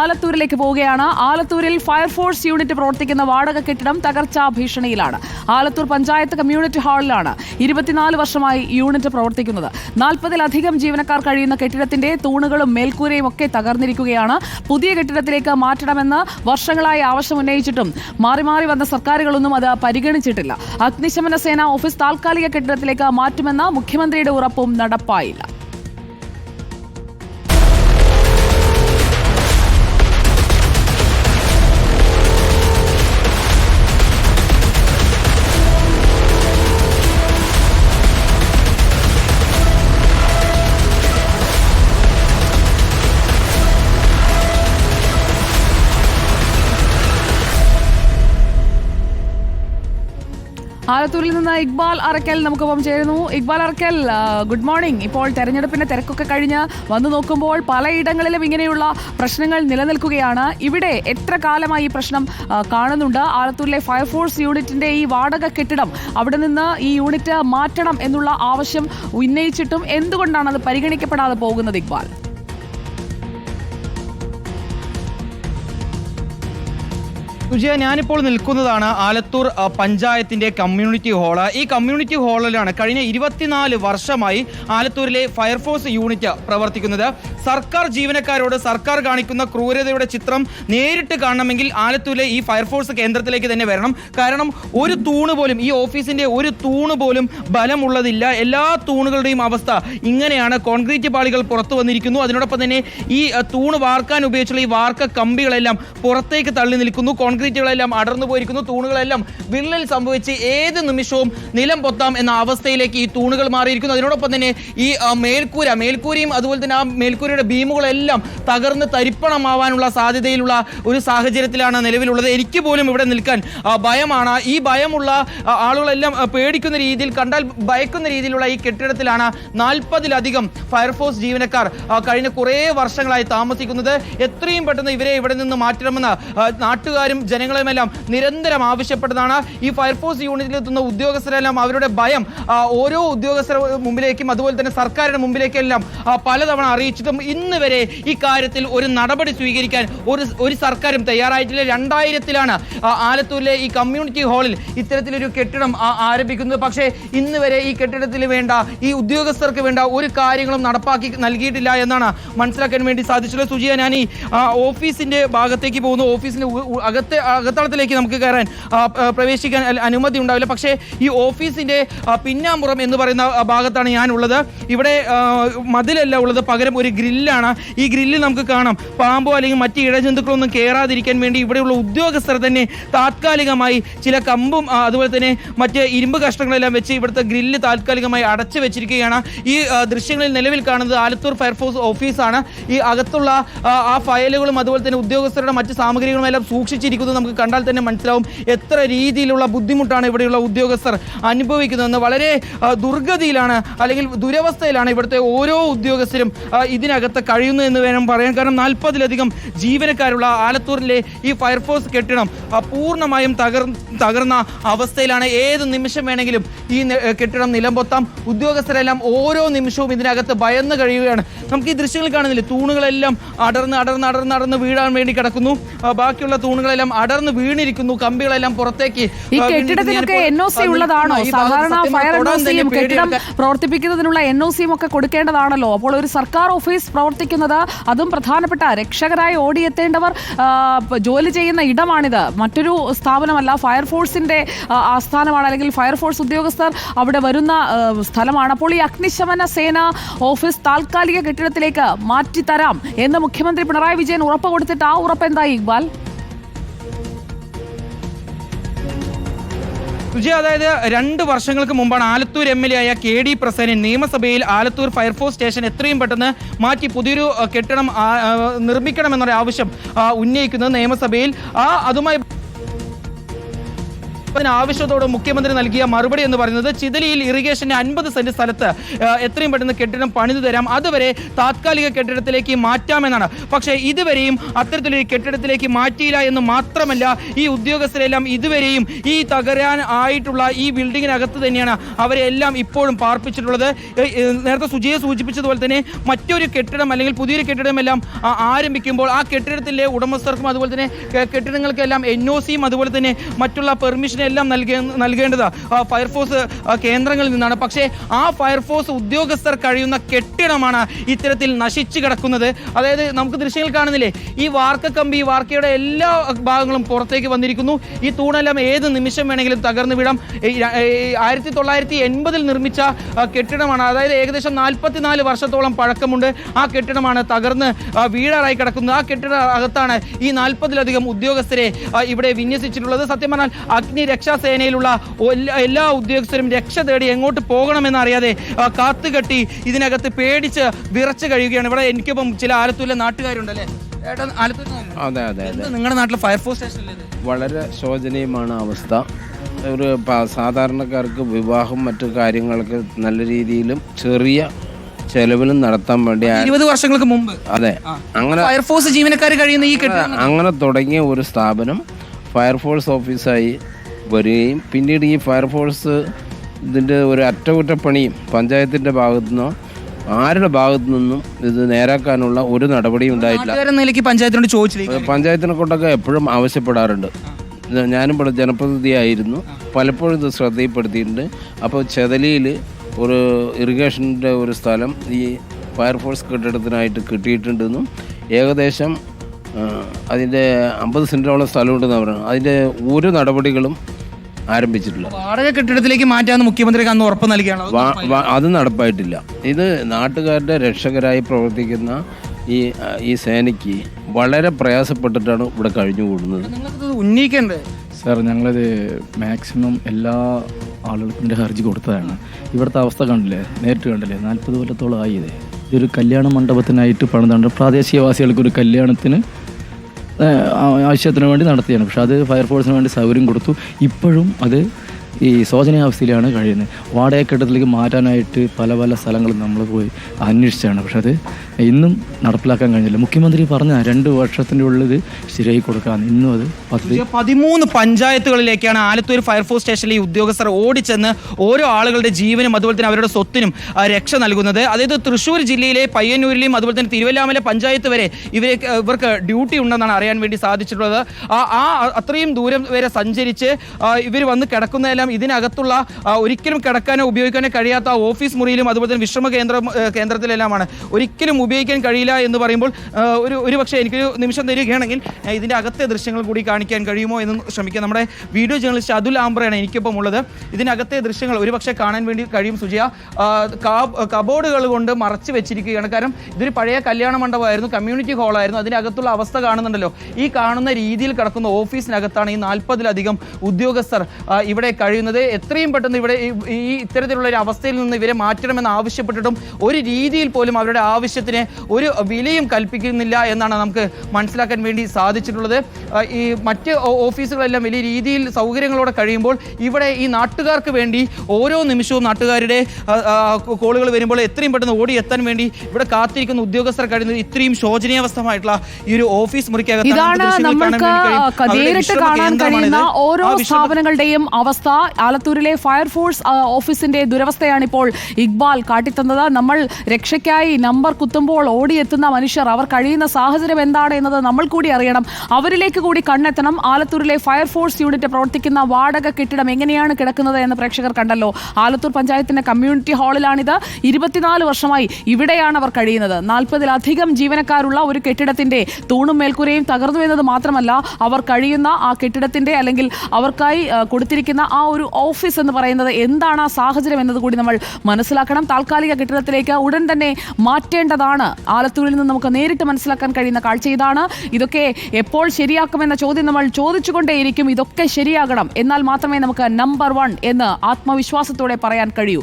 ആലത്തൂരിലേക്ക് പോവുകയാണ്. ആലത്തൂരിൽ fire force unit പ്രവർത്തിക്കുന്ന വാടക കെട്ടിടം തകർച്ചാ ഭീഷണിയിലാണ്. ആലത്തൂർ പഞ്ചായത്ത് കമ്മ്യൂണിറ്റി ഹാളിലാണ് ഇരുപത്തിനാല് വർഷമായി യൂണിറ്റ് പ്രവർത്തിക്കുന്നത്. നാൽപ്പതിലധികം ജീവനക്കാർ കഴിയുന്ന കെട്ടിടത്തിന്റെ തൂണുകളും മേൽക്കൂരയും ഒക്കെ തകർന്നിരിക്കുകയാണ്. പുതിയ കെട്ടിടത്തിലേക്ക് മാറ്റണമെന്ന് വർഷങ്ങളായി ആവശ്യമുന്നയിച്ചിട്ടും മാറി മാറി വന്ന സർക്കാരുകളൊന്നും അത് പരിഗണിച്ചിട്ടില്ല. അഗ്നിശമന സേന ഓഫീസ് താൽക്കാലിക കെട്ടിടത്തിലേക്ക് മാറ്റുമെന്ന മുഖ്യമന്ത്രിയുടെ ഉറപ്പും നടപ്പായില്ല. ആലത്തൂരിൽ നിന്ന് ഇക്ബാൽ അറക്കൽ നമുക്കൊപ്പം ചേരുന്നു. ഇക്ബാൽ അറക്കൽ ഗുഡ് മോർണിംഗ് ഇപ്പോൾ തെരഞ്ഞെടുപ്പിന്റെ തിരക്കൊക്കെ കഴിഞ്ഞ് വന്നു നോക്കുമ്പോൾ പലയിടങ്ങളിലും ഇങ്ങനെയുള്ള പ്രശ്നങ്ങൾ നിലനിൽക്കുകയാണ്. ഇവിടെ എത്ര കാലമായി ഈ പ്രശ്നം കാണുന്നുണ്ട്? ആലത്തൂരിലെ ഫയർഫോഴ്സ് യൂണിറ്റിന്റെ ഈ വാടക കെട്ടിടം അവിടെ നിന്ന് ഈ യൂണിറ്റ് മാറ്റണം എന്നുള്ള ആവശ്യം ഉന്നയിച്ചിട്ടും എന്തുകൊണ്ടാണ് അത് പരിഗണിക്കപ്പെടാതെ പോകുന്നത് ഇക്ബാൽ? സുജിയ ഞാനിപ്പോൾ നിൽക്കുന്നതാണ് ആലത്തൂർ പഞ്ചായത്തിന്റെ കമ്മ്യൂണിറ്റി ഹാൾ ഈ കമ്മ്യൂണിറ്റി ഹാളിലാണ് കഴിഞ്ഞ ഇരുപത്തിനാല് വർഷമായി ആലത്തൂരിലെ ഫയർഫോഴ്സ് യൂണിറ്റ് പ്രവർത്തിക്കുന്നത്. സർക്കാർ ജീവനക്കാരോട് സർക്കാർ കാണിക്കുന്ന ക്രൂരതയുടെ ചിത്രം നേരിട്ട് കാണണമെങ്കിൽ ആലത്തൂരിലെ ഈ ഫയർഫോഴ്സ് കേന്ദ്രത്തിലേക്ക് തന്നെ വരണം. കാരണം ഒരു തൂണ് പോലും ഈ ഓഫീസിന്റെ ഒരു തൂണ് പോലും ബലമുള്ളതില്ല. എല്ലാ തൂണുകളുടെയും അവസ്ഥ ഇങ്ങനെയാണ്. കോൺക്രീറ്റ് പാളികൾ പുറത്തു വന്നിരിക്കുന്നു. അതിനോടൊപ്പം തന്നെ ഈ തൂണ് വാർക്കാൻ ഉപയോഗിച്ചുള്ള ഈ വാർക്ക കമ്പികളെല്ലാം പുറത്തേക്ക് തള്ളി നിൽക്കുന്നു. കോൺക്രീറ്റുകളെല്ലാം അടർന്നു പോയിരിക്കുന്നു. തൂണുകളെല്ലാം വിള്ളൽ സംഭവിച്ച് ഏത് നിമിഷവും നിലം പൊത്താം എന്ന അവസ്ഥയിലേക്ക് ഈ തൂണുകൾ മാറിയിരിക്കുന്നു. അതിനോടൊപ്പം തന്നെ ഈ മേൽക്കൂര മേൽക്കൂരയും അതുപോലെ തന്നെ ആ മേൽക്കൂരയുടെ ബീമുകളെല്ലാം തകർന്ന് തരിപ്പണമാവാനുള്ള സാധ്യതയിലുള്ള ഒരു സാഹചര്യത്തിലാണ് നിലവിലുള്ളത്. എനിക്ക് പോലും ഇവിടെ നിൽക്കാൻ ഭയമാണ്. ഈ ഭയമുള്ള ആളുകളെല്ലാം പേടിക്കുന്ന രീതിയിൽ കണ്ടാൽ ഭയക്കുന്ന രീതിയിലുള്ള ഈ കെട്ടിടത്തിലാണ് നാൽപ്പതിലധികം ഫയർഫോഴ്സ് ജീവനക്കാർ കഴിഞ്ഞ കുറേ വർഷങ്ങളായി താമസിക്കുന്നത്. എത്രയും പെട്ടെന്ന് ഇവരെ ഇവിടെ നിന്ന് മാറ്റണമെന്ന് നാട്ടുകാരും ജനങ്ങളുമെല്ലാം നിരന്തരം ആവശ്യപ്പെട്ടതാണ്. ഈ ഫയർഫോഴ്സ് യൂണിറ്റിൽ എത്തുന്ന ഉദ്യോഗസ്ഥരെല്ലാം അവരുടെ ഭയം ഓരോ ഉദ്യോഗസ്ഥരുടെ മുമ്പിലേക്കും അതുപോലെ തന്നെ സർക്കാരിന്റെ മുമ്പിലേക്കെല്ലാം പലതവണ അറിയിച്ചിട്ടും ഇന്ന് വരെ ഈ കാര്യത്തിൽ ഒരു നടപടി സ്വീകരിക്കാൻ ഒരു ഒരു സർക്കാരും തയ്യാറായിട്ടില്ല. രണ്ടായിരത്തിലാണ് ആലത്തൂരിലെ ഈ കമ്മ്യൂണിറ്റി ഹാളിൽ ഇത്തരത്തിലൊരു കെട്ടിടം ആരംഭിക്കുന്നത്. പക്ഷേ ഇന്ന് വരെ ഈ കെട്ടിടത്തിൽ വേണ്ട ഈ ഉദ്യോഗസ്ഥർക്ക് വേണ്ട ഒരു കാര്യങ്ങളും നടപ്പാക്കി നൽകിയിട്ടില്ല എന്നാണ് മനസ്സിലാക്കാൻ വേണ്ടി സാധിച്ചത് സുജിയ ഞാൻ ഈ ഓഫീസിന്റെ ഭാഗത്തേക്ക് പോകുന്നു. ഓഫീസിന്റെ ഉ- അകത്തെ അകത്തളത്തിലേക്ക് നമുക്ക് കയറാൻ പ്രവേശിക്കാൻ അനുമതി ഉണ്ടാവില്ല. പക്ഷേ ഈ ഓഫീസിന്റെ ആ, പിന്നാമ്പുറം എന്ന് പറയുന്ന ഭാഗത്താണ് ഞാൻ ഉള്ളത് ഇവിടെ മതിലല്ല ഉള്ളത്. പകരം ഒരു ഗ്രില്ലാണ്. ഈ ഗ്രില്ലിൽ നമുക്ക് കാണാം. പാമ്പോ അല്ലെങ്കിൽ മറ്റ് ഇഴജന്തുക്കളൊന്നും കയറാതിരിക്കാൻ വേണ്ടി ഇവിടെയുള്ള ഉദ്യോഗസ്ഥർ തന്നെ താത്കാലികമായി ചില കമ്പും അതുപോലെ തന്നെ മറ്റ് ഇരുമ്പ് കഷ്ണങ്ങളെല്ലാം വെച്ച് ഇവിടുത്തെ ഗ്രില്ല് താത്കാലികമായി അടച്ചു വെച്ചിരിക്കുകയാണ്. ഈ ദൃശ്യങ്ങളിൽ നിലവിൽ കാണുന്നത് ആലത്തൂർ ഫയർഫോഴ്സ് ഓഫീസാണ്. ഈ അകത്തുള്ള ആ, ഫയലുകളും അതുപോലെ തന്നെ ഉദ്യോഗസ്ഥരുടെ മറ്റ് സാമഗ്രികളും എല്ലാം സൂക്ഷിച്ചിരിക്കുന്നത് നമുക്ക് കണ്ടാൽ തന്നെ മനസ്സിലാവും എത്ര രീതിയിലുള്ള ബുദ്ധിമുട്ടാണ് ഇവിടെയുള്ള ഉദ്യോഗസ്ഥർ അനുഭവിക്കുന്നതെന്ന്. വളരെ ദുർഗതിയിലാണ് അല്ലെങ്കിൽ ദുരവസ്ഥയിലാണ് ഇവിടുത്തെ ഓരോ ഉദ്യോഗസ്ഥരും ഇതിനകത്ത് കഴിയുന്നു എന്ന് വേണം പറയാൻ. കാരണം നാൽപ്പതിലധികം ജീവനക്കാരുള്ള ആലത്തൂരിലെ ഈ ഫയർഫോഴ്സ് കെട്ടിടം പൂർണമായും തകർ തകർന്ന അവസ്ഥയിലാണ്. ഏത് നിമിഷം വേണമെങ്കിലും ഈ കെട്ടിടം നിലംപൊത്താം. ഉദ്യോഗസ്ഥരെല്ലാം ഓരോ നിമിഷവും ഇതിനകത്ത് ഭയന്ന് കഴിയുകയാണ്. നമുക്ക് ഈ ദൃശ്യങ്ങൾ കാണുന്നില്ലേ? തൂണുകളെല്ലാം അടർന്ന് അടർന്ന് അടർന്ന് അടർന്ന് വീഴാൻ വേണ്ടി കിടക്കുന്നു. ബാക്കിയുള്ള തൂണുകളെല്ലാം അടർന്ന് വീണിരിക്കുന്നു. കമ്പികളെല്ലാം പുറത്തേക്ക് ഈ. കെട്ടിടത്തിനൊക്കെ എൻ ഒ സി ഉള്ളതാണോ? സാധാരണ ഫയർ എൻ ഒ സിയും കെട്ടിടം പ്രവർത്തിപ്പിക്കുന്നതിനുള്ള എൻ ഒ സിയും ഒക്കെ കൊടുക്കേണ്ടതാണല്ലോ. അപ്പോൾ ഒരു സർക്കാർ ഓഫീസ് പ്രവർത്തിക്കുന്നത് അതും പ്രധാനപ്പെട്ട രക്ഷകരായി ഓടിയെത്തേണ്ടവർ ജോലി ചെയ്യുന്ന ഇടമാണിത്. മറ്റൊരു സ്ഥാപനമല്ല ഫയർഫോഴ്സിന്റെ ആസ്ഥാനമാണ് അല്ലെങ്കിൽ ഫയർഫോഴ്സ് ഉദ്യോഗസ്ഥർ അവിടെ വരുന്ന സ്ഥലമാണ്. അപ്പോൾ ഈ അഗ്നിശമന സേന ഓഫീസ് താൽക്കാലിക കെട്ടിടത്തിലേക്ക് മാറ്റിത്തരാം എന്ന് മുഖ്യമന്ത്രി പിണറായി വിജയൻ ഉറപ്പ് കൊടുത്തിട്ട് ആ ഉറപ്പ് എന്തായി ഇക്ബാൽ? സുജി അതായത് രണ്ട് വർഷങ്ങൾക്ക് മുമ്പാണ് ആലത്തൂർ എം എൽ എ ആയ കെ ഡി പ്രസേനൻ നിയമസഭയിൽ ആലത്തൂർ ഫയർഫോഴ്സ് സ്റ്റേഷൻ എത്രയും പെട്ടെന്ന് മാറ്റി പുതിയൊരു കെട്ടിടം നിർമ്മിക്കണമെന്നൊരു ആവശ്യം ഉന്നയിക്കുന്നത് നിയമസഭയിൽ. ആ അതുമായി ആവശ്യത്തോട് മുഖ്യമന്ത്രി നൽകിയ മറുപടി എന്ന് പറയുന്നത് ചിതലിയിൽ ഇറിഗേഷന്റെ അൻപത് സെന്റ് സ്ഥലത്ത് എത്രയും പെട്ടെന്ന് കെട്ടിടം പണിതു തരാം. അതുവരെ താത്കാലിക കെട്ടിടത്തിലേക്ക് മാറ്റാമെന്നാണ്. പക്ഷേ ഇതുവരെയും അത്തരത്തിലൊരു കെട്ടിടത്തിലേക്ക് മാറ്റിയില്ല എന്ന് മാത്രമല്ല ഈ ഉദ്യോഗസ്ഥരെല്ലാം ഇതുവരെയും ഈ തകരാൻ ആയിട്ടുള്ള ഈ ബിൽഡിങ്ങിനകത്ത് തന്നെയാണ് അവരെ എല്ലാം ഇപ്പോഴും പാർപ്പിച്ചിട്ടുള്ളത്. നേരത്തെ സുജിയെ സൂചിപ്പിച്ചതുപോലെ തന്നെ മറ്റൊരു കെട്ടിടം അല്ലെങ്കിൽ പുതിയൊരു കെട്ടിടം എല്ലാം ആരംഭിക്കുമ്പോൾ ആ കെട്ടിടത്തിലെ ഉടമസ്ഥർക്കും അതുപോലെ തന്നെ കെട്ടിടങ്ങൾക്കെല്ലാം എൻ ഒ സിയും അതുപോലെ തന്നെ മറ്റുള്ള പെർമിഷനും എല്ലാം നൽകേ നൽകേണ്ടത് ഫയർഫോഴ്സ് കേന്ദ്രങ്ങളിൽ നിന്നാണ്. പക്ഷേ ആ ഫയർഫോഴ്സ് ഉദ്യോഗസ്ഥർ കഴിയുന്ന കെട്ടിടമാണ് ഇത്തരത്തിൽ നശിച്ചു കിടക്കുന്നത്. അതായത് നമുക്ക് ദൃശ്യങ്ങൾ കാണുന്നില്ലേ? ഈ വാർക്ക കമ്പി വാർക്കയുടെ എല്ലാ ഭാഗങ്ങളും പുറത്തേക്ക് വന്നിരിക്കുന്നു. ഈ തൂണെല്ലാം ഏത് നിമിഷം വേണമെങ്കിലും തകർന്നു ഈ ആയിരത്തി തൊള്ളായിരത്തി എൺപതിൽ നിർമ്മിച്ച കെട്ടിടമാണ്. അതായത് ഏകദേശം നാൽപ്പത്തിനാല് വർഷത്തോളം പഴക്കമുണ്ട്. ആ കെട്ടിടമാണ് തകർന്ന് വീഴാറായി കിടക്കുന്നത്. ആ കെട്ടിട അകത്താണ് ഈ നാൽപ്പതിലധികം ഉദ്യോഗസ്ഥരെ ഇവിടെ വിന്യസിച്ചിട്ടുള്ളത്. സത്യം പറഞ്ഞാൽ അഗ്നി രക്ഷാസേനയിലുള്ള എല്ലാ- ഉദ്യോഗസ്ഥരും രക്ഷ തേടി എങ്ങോട്ട് പോകണമെന്ന് അറിയാതെ കാത്തുകെട്ടി ഇതിനകത്ത് പേടിച്ച് വിറച്ചു കഴിയുകയാണ്. ഇവിടെ എനിക്കിപ്പം ചില ആലത്തൂരിലെ നാട്ടുകാരുണ്ടല്ലേ? അതെ അതെ അതെ. നിങ്ങളുടെ നാട്ടിൽ ഫയർഫോഴ്സ് സ്റ്റേഷനിലെ വളരെ ശോചനീയമാണ് അവസ്ഥ. ഒരു സാധാരണക്കാർക്ക് വിവാഹം മറ്റു കാര്യങ്ങൾക്ക് നല്ല രീതിയിലും ചെറിയ ചെലവിലും നടത്താൻ വേണ്ടി ഇരുപത് വർഷങ്ങൾക്ക് മുമ്പ്. അതെ അങ്ങനെ ഫയർഫോഴ്സ് ജീവനക്കാർ കഴിയുന്ന ഈ കെട്ടിടം അങ്ങനെ തുടങ്ങിയ ഒരു സ്ഥാപനം ഫയർഫോഴ്സ് ഓഫീസായി വരികയും പിന്നീട് ഈ ഫയർഫോഴ്സ് ഇതിന്റെ ഒരു അറ്റകുറ്റപ്പണിയും പഞ്ചായത്തിന്റെ ഭാഗത്തു നിന്നോ ആരുടെ ഭാഗത്തു നിന്നും ഇത് നേരാക്കാനുള്ള ഒരു നടപടിയും ഉണ്ടായിട്ടില്ല. നിലയ്ക്ക് പഞ്ചായത്തിനോട് ചോദിച്ചില്ലേ പഞ്ചായത്തിനെ കൊണ്ടൊക്കെ എപ്പോഴും ആവശ്യപ്പെടാറുണ്ട്. ഞാനും ഇവിടെ ജനപ്രതിനിധിയായിരുന്നു. പലപ്പോഴും ഇത് ശ്രദ്ധയിൽപ്പെടുത്തിയിട്ടുണ്ട്. അപ്പോൾ ചെതലിയിൽ ഒരു ഇറിഗേഷന്റെ ഒരു സ്ഥലം ഈ ഫയർഫോഴ്സ് കെട്ടിടത്തിനായിട്ട് കിട്ടിയിട്ടുണ്ടെന്നും ഏകദേശം അതിന്റെ അമ്പത് സെന്റോളം സ്ഥലമുണ്ടെന്ന് പറയുന്നത്. അതിന്റെ ഒരു നടപടികളും ആരംഭിച്ചിട്ടില്ല. വാടക കെട്ടിടത്തിലേക്ക് മാറ്റാന്ന് മുഖ്യമന്ത്രിക്ക് അന്ന് ഉറപ്പ് നൽകിയാണ്? അത് നടപ്പായിട്ടില്ല. ഇത് നാട്ടുകാരുടെ രക്ഷകരായി പ്രവർത്തിക്കുന്ന ഈ ഈ സേനയ്ക്ക് വളരെ പ്രയാസപ്പെട്ടിട്ടാണ് ഇവിടെ കഴിഞ്ഞുകൂടുന്നത്. നിങ്ങൾക്ക് ഉന്നയിക്കണ്ടേ സാർ ഞങ്ങളിത് മാക്സിമം എല്ലാ ആളുകൾക്കും ഹർജി കൊടുത്തതാണ്. ഇവിടുത്തെ അവസ്ഥ കണ്ടില്ലേ? നേരിട്ട് കണ്ടില്ലേ? നാൽപ്പത് കൊല്ലത്തോളം ആയി ഇത്. ഇതൊരു കല്യാണ മണ്ഡപത്തിനായിട്ട് പണിതാണ് പ്രാദേശികവാസികൾക്ക് ഒരു കല്യാണത്തിന് ആവശ്യത്തിന് വേണ്ടി നടത്തിയാണ്. പക്ഷെ അത് ഫയർഫോഴ്സിന് വേണ്ടി സൗകര്യം കൊടുത്തു. ഇപ്പോഴും അത് ഈ ശോചനീയാവസ്ഥയിലാണ് കഴിയുന്നത്. വാടകക്കെട്ടത്തിലേക്ക് മാറ്റാനായിട്ട് പല പല സ്ഥലങ്ങളും നമ്മൾ പോയി അന്വേഷിച്ചാണ് പക്ഷെ അത് ഇന്നും നടപ്പിലാക്കാൻ കഴിഞ്ഞില്ല. മുഖ്യമന്ത്രി പറഞ്ഞ രണ്ട് വർഷത്തിന്റെ ഉള്ളിൽ ശരിയായി കൊടുക്കാമെന്ന് ഇന്നും അത് പദ്ധതി പതിമൂന്ന് പഞ്ചായത്തുകളിലേക്കാണ് ആലത്തൂർ ഫയർഫോഴ്സ് സ്റ്റേഷനിലെ ഈ ഉദ്യോഗസ്ഥർ ഓടിച്ചെന്ന് ഓരോ ആളുകളുടെ ജീവനും അതുപോലെ തന്നെ അവരുടെ സ്വത്തിനും രക്ഷ നൽകുന്നത്. അതായത് തൃശ്ശൂർ ജില്ലയിലെ പയ്യന്നൂരിലെയും അതുപോലെ തന്നെ തിരുവല്ലാമല പഞ്ചായത്ത് വരെ ഇവരെ ഇവർക്ക് ഡ്യൂട്ടി ഉണ്ടെന്നാണ് അറിയാൻ വേണ്ടി സാധിച്ചിട്ടുള്ളത്. ആ അത്രയും ദൂരം വരെ സഞ്ചരിച്ച് ഇവർ വന്ന് കിടക്കുന്നതെല്ലാം ഇതിനകത്തുള്ള ആ, ഒരിക്കലും കിടക്കാനോ ഉപയോഗിക്കാനോ കഴിയാത്ത ഓഫീസ് മുറിയിലും അതുപോലെ തന്നെ വിശ്രമ കേന്ദ്ര കേന്ദ്രത്തിലെല്ലാമാണ്. ഒരിക്കലും ഉപയോഗിക്കാൻ കഴിയില്ല എന്ന് പറയുമ്പോൾ ഒരു ഒരു പക്ഷേ എനിക്കൊരു നിമിഷം തരികയാണെങ്കിൽ ഇതിന്റെ അകത്തെ ദൃശ്യങ്ങൾ കൂടി കാണിക്കാൻ കഴിയുമോ എന്ന് ശ്രമിക്കാം. നമ്മുടെ വീഡിയോ ജേർണലിസ്റ്റ് അതുൽ ആംബ്രയാണ് എനിക്കൊപ്പം ഉള്ളത്. ഇതിനകത്തെ ദൃശ്യങ്ങൾ ഒരു പക്ഷേ കാണാൻ വേണ്ടി കഴിയും സുജിയ. കബോർഡുകൾ കൊണ്ട് മറച്ച് വെച്ചിരിക്കുകയാണ്. കാരണം ഇതൊരു പഴയ കല്യാണ മണ്ഡപമായിരുന്നു കമ്മ്യൂണിറ്റി ഹാളായിരുന്നു. അതിനകത്തുള്ള അവസ്ഥ കാണുന്നുണ്ടല്ലോ. ഈ കാണുന്ന രീതിയിൽ കിടക്കുന്ന ഓഫീസിനകത്താണ് ഈ നാൽപ്പതിലധികം ഉദ്യോഗസ്ഥർ ഇവിടെ ഇവിടെ കഴിയുന്നത് എത്രയും പെട്ടെന്ന് ഇവിടെ ഈ- ഇത്തരത്തിലുള്ള ഒരു അവസ്ഥയിൽ നിന്ന് ഇവരെ മാറ്റണമെന്ന് ആവശ്യപ്പെട്ടിട്ടും ഒരു രീതിയിൽ പോലും അവരുടെ ആവശ്യത്തിന് ഒരു വിലയും കൽപ്പിക്കുന്നില്ല എന്നാണ് നമുക്ക് മനസ്സിലാക്കാൻ വേണ്ടി സാധിച്ചിട്ടുള്ളത്. ഈ മറ്റ് ഓഫീസുകളെല്ലാം വലിയ രീതിയിൽ സൗകര്യങ്ങളോടെ കഴിയുമ്പോൾ ഇവിടെ ഈ നാട്ടുകാർക്ക് വേണ്ടി ഓരോ നിമിഷവും നാട്ടുകാരുടെ കോളുകൾ വരുമ്പോൾ എത്രയും പെട്ടെന്ന് ഓടി എത്താൻ വേണ്ടി ഇവിടെ കാത്തിരിക്കുന്ന ഉദ്യോഗസ്ഥർ കഴിയുന്നത് ഇത്രയും ശോചനീയാവസ്ഥമായിട്ടുള്ള ഈ ഒരു ഓഫീസ് മുറിക്കകത്താണ് നമ്മൾക്ക് നേരിട്ട് കാണാൻ കഴിയുന്ന ഓരോ സ്ഥാപനങ്ങളുടെയും അവസ്ഥ. ആലത്തൂരിലെ ഫയർഫോഴ്സ് ഓഫീസിന്റെ ദുരവസ്ഥയാണ് ഇപ്പോൾ ഇക്ബാൽ കാട്ടിത്തന്നത്. നമ്മൾ രക്ഷയ്ക്കായി നമ്പർ കുത്തുമ്പോൾ ഓടിയെത്തുന്ന മനുഷ്യർ അവർ കഴിയുന്ന സാഹചര്യം എന്താണ് എന്നത് നമ്മൾ കൂടി അറിയണം. അവരിലേക്ക് കൂടി കണ്ണെത്തണം. ആലത്തൂരിലെ ഫയർഫോഴ്സ് യൂണിറ്റ് പ്രവർത്തിക്കുന്ന വാടക കെട്ടിടം എങ്ങനെയാണ് കിടക്കുന്നത് എന്ന് പ്രേക്ഷകർ കണ്ടല്ലോ. ആലത്തൂർ പഞ്ചായത്തിന്റെ കമ്മ്യൂണിറ്റി ഹാളിലാണിത്. ഇരുപത്തിനാല് വർഷമായി ഇവിടെയാണ് അവർ കഴിയുന്നത്. നാൽപ്പതിലധികം ജീവനക്കാരുള്ള ഒരു കെട്ടിടത്തിന്റെ തൂണും മേൽക്കൂരയും തകർന്നു എന്നത് മാത്രമല്ല അവർ കഴിയുന്ന ആ കെട്ടിടത്തിന്റെ അല്ലെങ്കിൽ അവർക്കായി കൊടുത്തിരിക്കുന്ന ആ ഒരു ഓഫീസ് എന്ന് പറയുന്നത് എന്താണ് ആ സാഹചര്യം എന്നത് കൂടി നമ്മൾ മനസ്സിലാക്കണം. താൽക്കാലിക കെട്ടിടത്തിലേക്ക് ഉടൻ തന്നെ മാറ്റേണ്ടതാണ്. ആലത്തൂരിൽ നിന്ന് നമുക്ക് നേരിട്ട് മനസ്സിലാക്കാൻ കഴിയുന്ന കാഴ്ച ഇതാണ്. ഇതൊക്കെ എപ്പോൾ ശരിയാക്കുമെന്ന ചോദ്യം നമ്മൾ ചോദിച്ചുകൊണ്ടേയിരിക്കും. ഇതൊക്കെ ശരിയാകണം. എന്നാൽ മാത്രമേ നമുക്ക് നമ്പർ വൺ എന്ന് ആത്മവിശ്വാസത്തോടെ പറയാൻ കഴിയൂ.